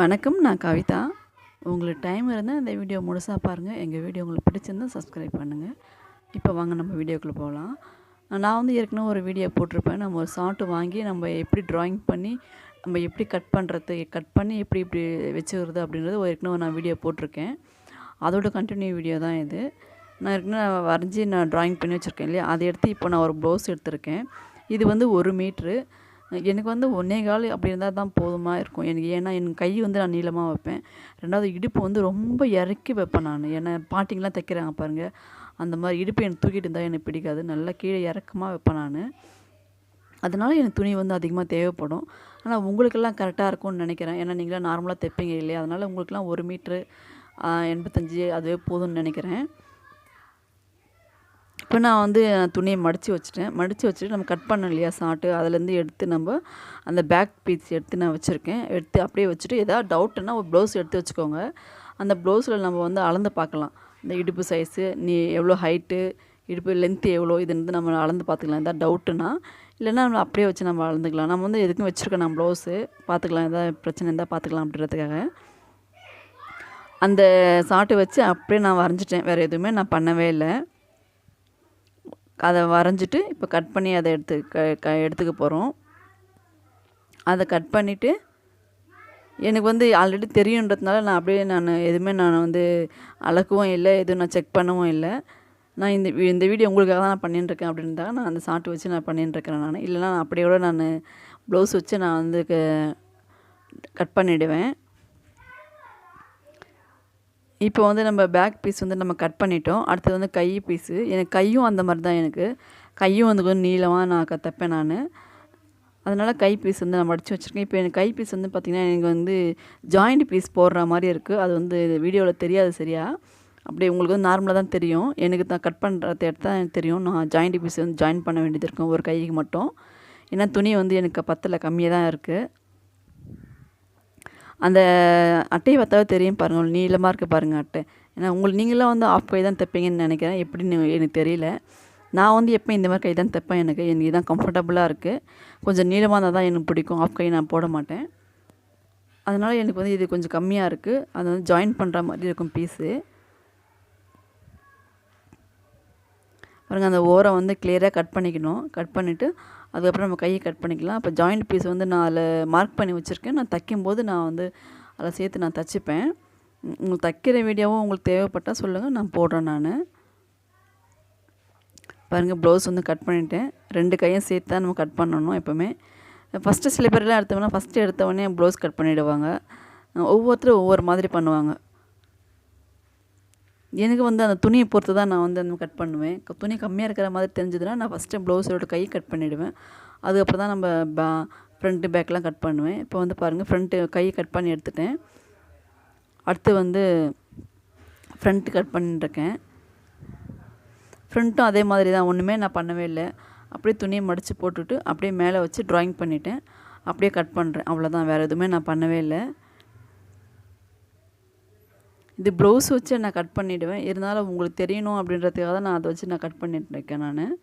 வணக்கம் நான் கவிதா. உங்களுக்கு டைம் இருந்தால் இந்த வீடியோ முழுசாக பாருங்கள் எங்கள் வீடியோ உங்களுக்கு பிடிச்சிருந்தா சப்ஸ்கிரைப் பண்ணுங்கள் இப்போ வாங்க நம்ம வீடியோக்குள்ளே போகலாம் நான் வந்து ஏற்கனவே ஒரு வீடியோ போட்டிருப்பேன். நம்ம ஒரு ஷார்ட்டு வாங்கி நம்ம எப்படி ட்ராயிங் பண்ணி நம்ம எப்படி கட் பண்ணுறது கட் பண்ணி எப்படி இப்படி வச்சுக்கிறது அப்படின்றது ஏற்கனவே நான் வீடியோ போட்டிருக்கேன். அதோட கண்டினியூ வீடியோ தான் இது. நான் ஏற்கனவே வரைஞ்சி நான் ட்ராயிங் பண்ணி வச்சுருக்கேன் இல்லையா? அதை எடுத்து இப்போ நான் ஒரு ப்ளவுஸ் எடுத்திருக்கேன். இது வந்து ஒரு மீட்ரு எனக்கு வந்து ஒன்றே கால் அப்படி இருந்தால் தான் போதுமா இருக்கும். எனக்கு ஏன்னா என் கை வந்து நான் நீளமாக வைப்பேன். ரெண்டாவது இடுப்பு வந்து ரொம்ப இறக்கி வைப்பேன் நான். ஏன்னா பாட்டிங்கெலாம் தைக்கிறாங்க பாருங்கள் அந்த மாதிரி இடுப்பு எனக்கு தூக்கிட்டு இருந்தால் எனக்கு பிடிக்காது. நல்லா கீழே இறக்கமாக வைப்பேன் நான். அதனால் எனக்கு துணி வந்து அதிகமாக தேவைப்படும். ஆனால் உங்களுக்கெல்லாம் கரெக்டாக இருக்கும்னு நினைக்கிறேன். ஏன்னா நீங்களாம் நார்மலாக தைப்பீங்க இல்லையா? அதனால் உங்களுக்கெல்லாம் ஒரு மீட்ரு எண்பத்தஞ்சு அதுவே போதும்னு நினைக்கிறேன். இப்போ நான் வந்து துணியை மடித்து வச்சுட்டேன். மடித்து வச்சுட்டு நம்ம கட் பண்ணோம் இல்லையா சாட்டு? அதுலேருந்து எடுத்து நம்ம அந்த பேக் பீஸ் எடுத்து நான் வச்சுருக்கேன். எடுத்து அப்படியே வச்சுட்டு எதாவது டவுட்டுன்னா ஒரு ப்ளவுஸ் எடுத்து வச்சுக்கோங்க. அந்த ப்ளவுஸில் நம்ம வந்து அளந்து பார்க்கலாம். இந்த இடுப்பு சைஸு நீ எவ்வளோ ஹைட்டு இடுப்பு லென்த்து எவ்வளோ இது வந்து நம்ம அளந்து பார்த்துக்கலாம். எதாவது டவுட்டுன்னா இல்லைன்னா நம்ம அப்படியே வச்சு நம்ம அளந்துக்கலாம். நம்ம வந்து எதுக்கும் வச்சுருக்கோம் நம்ம ப்ளவுஸு பார்த்துக்கலாம். எதாவது பிரச்சனை இருந்தால் பார்த்துக்கலாம் அப்படின்றதுக்காக. அந்த சாட்டு வச்சு அப்படியே நான் வரைஞ்சிட்டேன். வேறு எதுவுமே நான் பண்ணவே இல்லை. அதை வரைஞ்சிட்டு இப்போ கட் பண்ணி அதை எடுத்து க க எடுத்துக்க போகிறோம். அதை கட் பண்ணிவிட்டு எனக்கு வந்து ஆல்ரெடி தெரியுன்றதுனால நான் அப்படியே நான் எதுவுமே நான் வந்து அளக்கவும் இல்லை எதுவும் நான் செக் பண்ணவும் இல்லை. நான் இந்த இந்த வீடியோ உங்களுக்காக தான் நான் பண்ணிட்டுருக்கேன் அப்படின்றதாக நான் அந்த சாட்டு வச்சு நான் பண்ணிட்டுருக்கிறேன் நான். இல்லைனா நான் அப்படியோட நான் ப்ளவுஸ் வச்சு நான் வந்து க கட் பண்ணிவிடுவேன் இப்போ வந்து நம்ம பேக் பீஸ் வந்து நம்ம கட் பண்ணிட்டோம். அடுத்தது வந்து கை பீஸு எனக்கு கையும் அந்த மாதிரி தான் எனக்கு. கையும் வந்து கொஞ்சம் நீளமாக நான் தைப்பேன் நான். அதனால் கை பீஸ் வந்து நான் மடித்து வச்சுருக்கேன். இப்போ எனக்கு கை பீஸ் வந்து பார்த்திங்கன்னா எனக்கு வந்து ஜாயிண்ட் பீஸ் போடுற மாதிரி இருக்குது அது வந்து வீடியோவில் தெரியாது சரியா? அப்படி உங்களுக்கு வந்து நார்மலாக தான் தெரியும். எனக்கு தான் கட் பண்ணுறது எடுத்து தான் எனக்கு தெரியும். நான் ஜாயிண்ட் பீஸ் வந்து ஜாயின் பண்ண வேண்டியது இருக்கும். ஒரு கைக்கு மட்டும். ஏன்னா துணி வந்து எனக்கு பத்தில். கம்மியாக தான் இருக்குது அந்த அட்டையை பார்த்தாவே தெரியும் பாருங்கள் நீளமாக இருக்குது பாருங்கள் அட்டை. ஏன்னா உங்களுக்கு நீங்களாம் வந்து ஆஃப் கை தான் தைப்பீங்கன்னு நினைக்கிறேன். எப்படின்னு எனக்கு தெரியல. நான் வந்து எப்போ இந்த மாதிரி கை தான் தைப்பேன் எனக்கு. எனக்கு இதான் கம்ஃபர்டபுளாக இருக்குது கொஞ்சம் நீளமாக இருந்தால் தான் எனக்கு பிடிக்கும். ஆஃப் கை நான் போட மாட்டேன். அதனால் எனக்கு வந்து இது கொஞ்சம் கம்மியாக இருக்குது அதை வந்து ஜாயின் பண்ணுற மாதிரி இருக்கும் பீஸு பாருங்கள் அந்த ஓரம் வந்து கிளியராக கட் பண்ணிக்கணும். கட் பண்ணிவிட்டு அதுக்கப்புறம் நம்ம கையை கட் பண்ணிக்கலாம். அப்போ ஜாயிண்ட் பீஸ் வந்து நான் அதில் மார்க் பண்ணி வச்சுருக்கேன். நான் தைக்கும்போது நான் வந்து அதில் சேர்த்து நான் தைச்சிப்பேன். உங்களுக்கு தைக்கிற வீடியோவும் உங்களுக்கு தேவைப்பட்டால் சொல்லுங்கள் நான் போடுறேன் நான். பாருங்கள் ப்ளவுஸ் வந்து கட் பண்ணிவிட்டேன் ரெண்டு கையும் சேர்த்து தான் நம்ம கட் பண்ணணும் எப்போவுமே. ஃபஸ்ட்டு சில பேர்லாம் எடுத்தோம்னா ஃபஸ்ட்டு எடுத்தவொடனே ப்ளவுஸ் கட் பண்ணிவிடுவாங்க ஒவ்வொருத்தரும் ஒவ்வொரு மாதிரி பண்ணுவாங்க. எனக்கு வந்து அந்த துணியை பொறுத்து தான் நான் வந்து அந்த கட் பண்ணுவேன். துணி கம்மியாக இருக்கிற மாதிரி தெரிஞ்சதுன்னா நான் ஃபஸ்ட்டு ப்ளவுஸோட கை கட் பண்ணிவிடுவேன் அதுக்கப்புறம் தான் நம்ம பே ஃப்ரண்ட்டு பேக்கெலாம் கட் பண்ணுவேன். இப்போ வந்து பாருங்கள் ஃப்ரண்ட்டு கையை கட் பண்ணி எடுத்துட்டேன். அடுத்து வந்து ஃப்ரண்ட்டு கட் பண்ணிட்டுருக்கேன். ஃப்ரண்ட்டும் அதே மாதிரி தான் ஒன்றுமே நான் பண்ணவே இல்லை. அப்படியே துணியை மடித்து போட்டுட்டு அப்படியே மேலே வச்சு ட்ராயிங் பண்ணிவிட்டேன் அப்படியே கட் பண்ணுறேன் அவ்வளோதான் வேறு எதுவுமே நான் பண்ணவே இல்லை. இது ப்ளவுஸ் வச்சு நான் கட் பண்ணிவிடுவேன் இருந்தாலும் உங்களுக்கு தெரியணும் அப்படின்றதுக்காக தான் நான் அதை வச்சு நான் கட் பண்ணிட்டு இருக்கேன் நான்.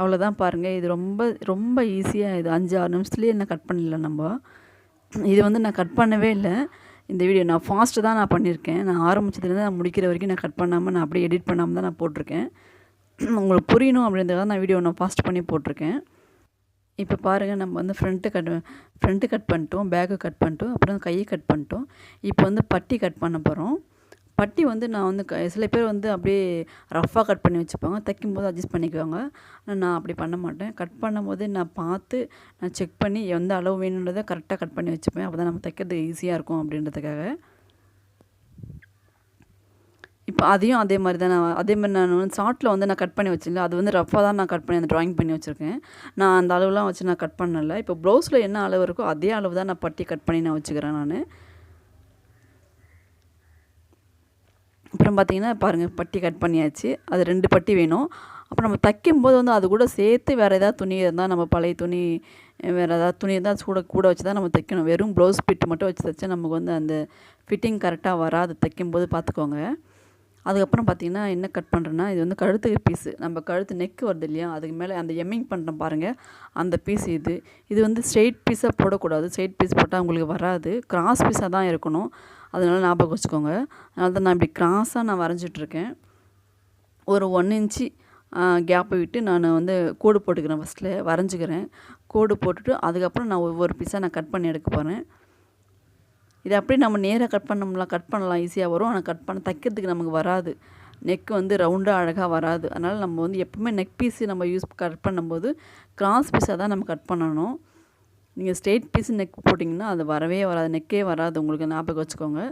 அவ்வளோதான் பாருங்கள் இது ரொம்ப ரொம்ப ஈஸியாக இது. அஞ்சு ஆறு நிமிஷத்துலேயே என்ன கட் பண்ணல நம்ம. இது வந்து நான் கட் பண்ணவே இல்லை. இந்த வீடியோ நான் ஃபாஸ்ட்டு தான் நான் பண்ணியிருக்கேன். நான் ஆரம்பிச்சதுலேருந்து நான் முடிக்கிற வரைக்கும் நான் கட் பண்ணாமல் நான் அப்படியே எடிட் பண்ணாமல் தான் நான் போட்டிருக்கேன். உங்களுக்கு புரியணும் அப்படின்றதுக்காக நான் வீடியோ நான் ஃபாஸ்ட் பண்ணி போட்டிருக்கேன். இப்போ பாருங்கள் நம்ம வந்து ஃப்ரண்ட்டு கட் ஃப்ரண்ட்டு கட் பண்ணிட்டோம் பேக்கு கட் பண்ணிட்டோம் அப்புறம் கையை கட் பண்ணிட்டோம். இப்போ வந்து பட்டி கட் பண்ண போகிறோம் பட்டி வந்து நான் வந்து க சில பேர் வந்து அப்படியே ரஃப்பாக கட் பண்ணி வச்சுப்பாங்க. தைக்கும்போது அட்ஜஸ்ட் பண்ணிக்குவாங்க. ஆனால் நான் அப்படி பண்ண மாட்டேன். கட் பண்ணும்போது நான் பார்த்து நான் செக் பண்ணி எந்த அளவு வேணுன்றதை கரெக்டாக கட் பண்ணி வச்சுப்பேன். அப்போ தான் நம்ம தைக்கிறது ஈஸியாக இருக்கும் அப்படின்றதுக்காக. அதையும் அதே மாதிரி தான் நான் அதே மாதிரி நான் வந்து ஷார்ட்டில் வந்து நான் கட் பண்ணி வச்சிருந்தேன். அது வந்து ரஃபாக தான் நான் கட் பண்ணி அந்த ட்ராயிங் பண்ணி வச்சுருக்கேன். நான் அந்த அளவுலாம் வச்சு நான் கட் பண்ணலை. இப்போ ப்ளவுஸில் என்ன அளவு இருக்கோ அதே அளவு தான் நான் பட்டி கட் பண்ணி நான் வச்சுக்கிறேன் நான். அப்புறம் பார்த்தீங்கன்னா பாருங்கள் பட்டி கட் பண்ணியாச்சு. அது ரெண்டு பட்டி வேணும். அப்புறம் நம்ம தைக்கும்போது வந்து அது கூட சேர்த்து வேறு ஏதாவது துணி இருந்தால் நம்ம பழைய துணி வேறு ஏதாவது துணி இருந்தால் கூட கூட வச்சு தான் நம்ம தைக்கணும். வெறும் ப்ளவுஸ் பிட் மட்டும் வச்சு தைச்சா நமக்கு வந்து அந்த ஃபிட்டிங் கரெக்டாக வராது தைக்கும்போது பார்த்துக்கோங்க அதுக்கப்புறம் பார்த்திங்கன்னா என்ன கட் பண்ணுறேன்னா இது வந்து கழுத்து பீஸு நம்ம கழுத்து நெக்கு வருது இல்லையா? அதுக்கு மேலே அந்த எம்மிங் பண்ணுறோம் பாருங்கள் அந்த பீஸ் இது. இது வந்து ஸ்ட்ரெயிட் பீஸாக போடக்கூடாது. ஸ்ட்ரெயிட் பீஸ் போட்டால் உங்களுக்கு வராது. கிராஸ் பீஸாக தான் இருக்கணும். அதனால ஞாபகம் வச்சுக்கோங்க. அதனால தான் நான் இப்படி கிராஸாக நான் வரைஞ்சிட்ருக்கேன் ஒரு ஒன் இன்ச்சு கேப்பை விட்டு நான் வந்து கோடு போட்டுக்கிறேன் ஃபஸ்ட்டில் வரைஞ்சிக்கிறேன். கோடு போட்டுட்டு அதுக்கப்புறம் நான் ஒவ்வொரு பீஸாக நான் கட் பண்ணி எடுக்க போகிறேன் இது அப்படியே நம்ம நேராக கட் பண்ணோம்லாம் கட் பண்ணலாம் ஈஸியாக வரும். ஆனால் கட் பண்ண தைக்கிறதுக்கு நமக்கு வராது. நெக் வந்து ரவுண்டாக அழகாக வராது. அதனால் நம்ம வந்து எப்போவுமே நெக் பீஸு நம்ம யூஸ் கட் பண்ணும்போது கிராஸ் பீஸாக தான் நம்ம கட் பண்ணணும். நீங்கள் ஸ்ட்ரெயிட் பீஸ் நெக் போட்டிங்கன்னா அது வரவே வராது. நெக்கே வராது. உங்களுக்கு ஞாபகம் வச்சுக்கோங்க.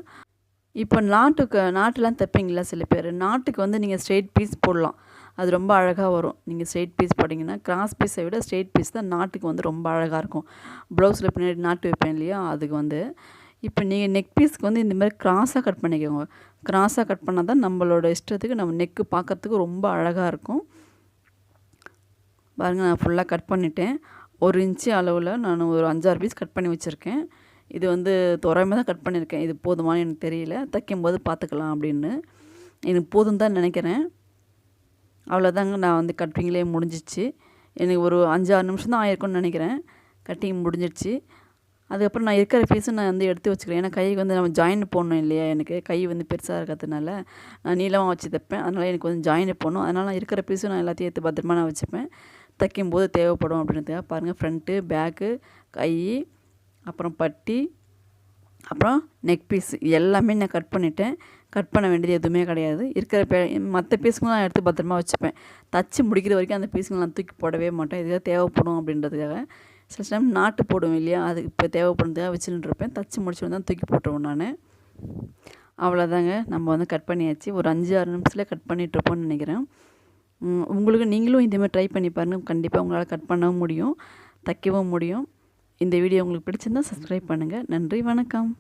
இப்போ நாட்டுக்கு நாட்டுலாம் தைப்பீங்களா சில பேர்? நாட்டுக்கு வந்து நீங்கள் ஸ்ட்ரெயிட் பீஸ் போடலாம். அது ரொம்ப அழகாக வரும். நீங்கள் ஸ்ட்ரெயிட் பீஸ் போட்டிங்கன்னா கிராஸ் பீஸை விட ஸ்ட்ரெயிட் பீஸ் தான் நாட்டுக்கு வந்து ரொம்ப அழகாக இருக்கும். ப்ளவுஸில் பின்னாடி நாட்டு வைப்பேன் இல்லையா? அதுக்கு வந்து இப்போ நீங்கள் நெக் பீஸ்க்கு வந்து இந்த மாதிரி கட் பண்ணிக்கோங்க. க்ராஸாக கட் பண்ணால் தான் நம்மளோட இஷ்டத்துக்கு நம்ம நெக்கு பார்க்கறதுக்கு ரொம்ப அழகாக இருக்கும். பாருங்கள் நான் ஃபுல்லாக கட் பண்ணிட்டேன். ஒரு இன்ச்சு அளவில் நான் ஒரு அஞ்சாறு பீஸ் கட் பண்ணி வச்சுருக்கேன். இது வந்து துறையமாக தான் கட் பண்ணியிருக்கேன் இது போதுமானு எனக்கு தெரியல. தைக்கும்போது பார்த்துக்கலாம் அப்படின்னு. எனக்கு போதும் தான் நினைக்கிறேன். அவ்வளோதாங்க நான் வந்து கட்டிங்லேயே முடிஞ்சிச்சு. எனக்கு ஒரு அஞ்சாறு நிமிஷம் தான் ஆயிருக்கும்னு நினைக்கிறேன். கட்டிங் முடிஞ்சிடுச்சு அதுக்கப்புறம் நான் இருக்கிற பீஸும் நான் வந்து எடுத்து வச்சுக்கிறேன். ஏன்னா கைக்கு வந்து நம்ம ஜாயின் போடணும் இல்லையா? எனக்கு கை வந்து பெருசாக இருக்கிறதுனால நான் நீளமாக வச்சு தைப்பேன். அதனால் எனக்கு வந்து ஜாயின் போடணும். அதனால் நான் இருக்கிற பீஸும் நான் எல்லாத்தையும் எடுத்து பத்திரமா நான் வச்சுப்பேன். தைக்கும்போது தேவைப்படும் அப்படின்றதுக்காக பாருங்கள் ஃப்ரண்ட்டு பேக்கு கை அப்புறம் பட்டி அப்புறம் நெக் பீஸ் எல்லாமே நான் கட் பண்ணிட்டேன். கட் பண்ண வேண்டியது எதுவுமே கிடையாது. இருக்கிற பே மற்ற பீஸுங்களும் நான் எடுத்து பத்திரமா வச்சுப்பேன். தச்சு முடிக்கிற வரைக்கும் அந்த பீஸுங்களை நான் தூக்கி போடவே மாட்டேன். இதுக்காக தேவைப்படும் அப்படின்றதுக்காக சில டைம் நாட்டு போடுவேன் இல்லையா? அது இப்போ தேவைப்படுறதுக்காக வச்சுட்டு இருப்பேன் தச்சு முடிச்சு தான் தூக்கி போட்டுருவேன் நான். அவ்வளோதாங்க நம்ம வந்து கட் பண்ணியாச்சு. ஒரு அஞ்சு ஆறு நிமிஷத்தில் கட் பண்ணிகிட்ருப்போம்னு நினைக்கிறேன். உங்களுக்கு நீங்களும் இதேமாதிரி ட்ரை பண்ணி பாருங்கள் கண்டிப்பாக உங்களால் கட் பண்ணவும் முடியும் தைக்கவும் முடியும். இந்த வீடியோ உங்களுக்கு பிடிச்சிருந்தால் சப்ஸ்கிரைப் பண்ணுங்கள் நன்றி வணக்கம்.